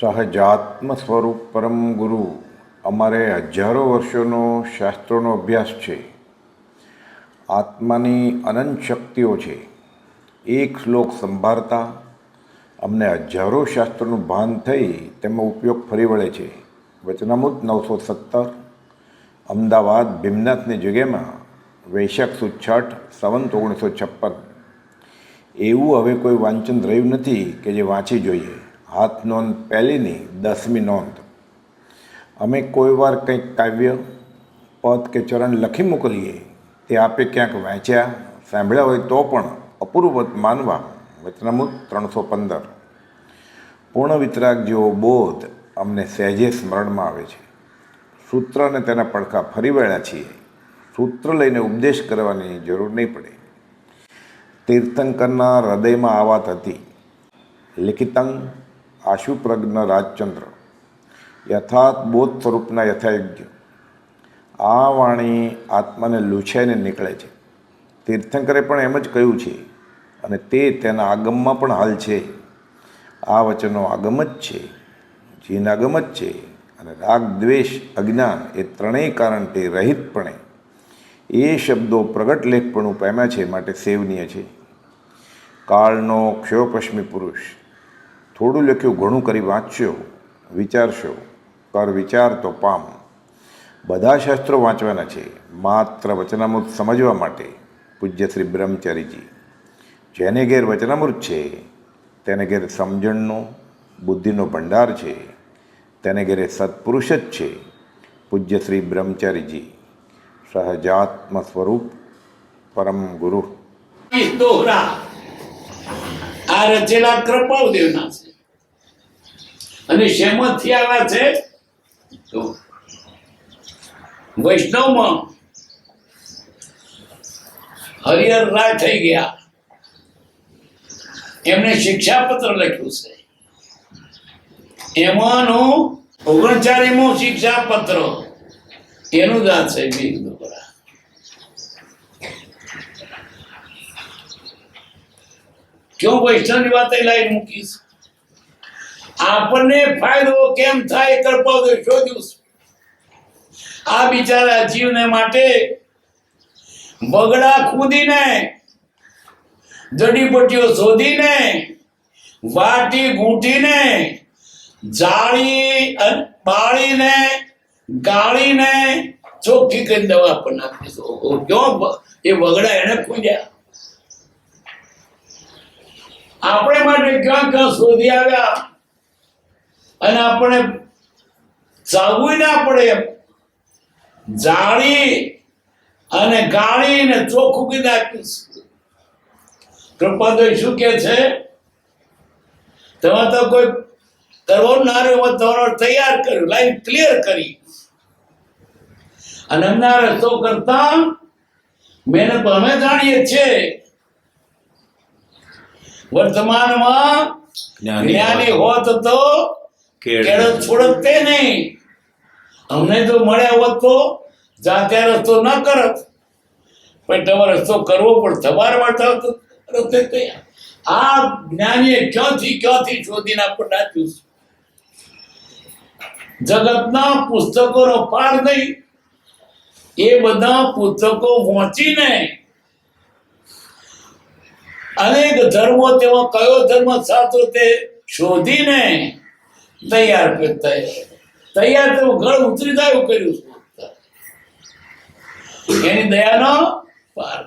સહજાત્મ સ્વરૂપ પરમ ગુરુ. અમારે હજારો વર્ષોનો શાસ્ત્રોનો અભ્યાસ છે. આત્માની અનંત શક્તિઓ છે. એક શ્લોક સંભાળતા અમને હજારો શાસ્ત્રોનું ભાન થઈ તેમાં ઉપયોગ ફરી વળે છે. વચનામૃત નવસો સત્તર, અમદાવાદ ભીમનાથની જગ્યામાં વૈશાખ સુદ છઠ સંવંત ઓગણીસો છપ્પન. એવું હવે કોઈ વાંચન રહ્યું નથી કે જે વાંચી જોઈએ. હાથ નોંધ પહેલીની દસમી નોંધ. અમે કોઈ વાર કંઈક કાવ્ય, પદ કે ચરણ લખી મોકલીએ, તે આપે ક્યાંક વાંચ્યા, સાંભળ્યા હોય તો પણ અપૂર્વત માનવા વચનામૃત ત્રણસો પંદર. પૂર્ણ વિતરાગ જેવો બોધ અમને સહેજે સ્મરણમાં આવે છે. સૂત્ર અને તેના પડખા ફરી વળ્યા છીએ. સૂત્ર લઈને ઉપદેશ કરવાની જરૂર નહીં પડે. તીર્થંકરના હૃદયમાં આ વાત હતી. લિખિતંગ આશુપ્રજ્ઞ રાજચંદ્ર. યથાર્થ બોધ સ્વરૂપના યથાયોગ્ય. આ વાણી આત્માને લૂછાઈને નીકળે છે. તીર્થંકરે પણ એમ જ કહ્યું છે અને તે તેના આગમમાં પણ હાલ છે. આ વચનો આગમ જ છે, જીન આગમ જ છે અને રાગ, દ્વેષ, અજ્ઞાન એ ત્રણેય કારણથી રહિતપણે. એ શબ્દો પ્રગટ લેખપણું પામ્યા છે માટે સેવનીય છે. કાળનો ક્ષયોપશ્મી પુરુષ થોડું લખ્યું, ઘણું કરી વાંચશો વિચારશો. કર વિચાર તો પામ. બધા શાસ્ત્રો વાંચવાના છે, માત્ર વચનામૃત સમજવા માટે, પૂજ્ય શ્રી બ્રહ્મચારીજી. જેને ઘેર વચનામૃત છે, તેને ઘેર સમજણનો, બુદ્ધિનો ભંડાર છે, તેને ઘેરે સત્પુરુષ જ છે, પૂજ્ય શ્રી બ્રહ્મચારીજી. સહજાત્મ સ્વરૂપ પરમ ગુરુ. આ રચેલા કૃપાલદેવના છે. અને શેમાંથી આવ્યા છે? વૈષ્ણવમાં હરિહર રાય થઈ ગયા. એમને શિક્ષાપત્ર લખ્યું છે. એમાંનું ઓગણચાળીમું શિક્ષાપત્ર એનું જ આ છે બીજ દોહરા ક્यों વૈષ્ણવની વાત એ લાઈટ મૂકીશ આપણને ફાયદો કેમ થાય કરપાવ શોધ્યું આ બિચારા જીવને માટે બગડા ખુદીને, જડીબુટ્ટીઓ શોધીને, વાટી ગૂંથીને, જાળી બાળીને, ગાળીને ચોખ્ખી કરી દવા પણ નાખી ક્યો એ બગડા એને ખૂદ્યા. આપણે માટે ક્યાં ક્યાં શોધી આવ્યા? અને આપણે ચાવવું ના પડે જાણી અને ગાળીને ચોખ્ખું કીધું આપ્યું કૃપાદય શું કે છે? તમે તો કોઈ કરવાનું ના રહ્યું તમારો તૈયાર કર્યું લાઈન ક્લિયર કરી. અને એમના રસ્તો કરતા મહેનત અમે જાણીએ છીએ. વર્તમાનમાં જ્ઞાની હોત તો કેળો. છોડતે નહીં. અમને તો મળ્યા હોત તો જાતે રસ્તો ન કરત. પણ તમારે રસ્તો કરવો પણ તમારા માટે રસ્તે આ જ્ઞાનીએ ક્યાંથી ક્યાંથી શોધીને આપણને આપ્યું છે. જગતના પુસ્તકોનો પાર નહીં. એ બધા પુસ્તકો વાંચીને અનેક ધર્મો તેમાં કયો ધર્મ સાચો તે શોધીને તૈયાર કરતા તૈયાર તો ઘર ઉતરી જાય એવું કર્યું. એની દયાનો પાર.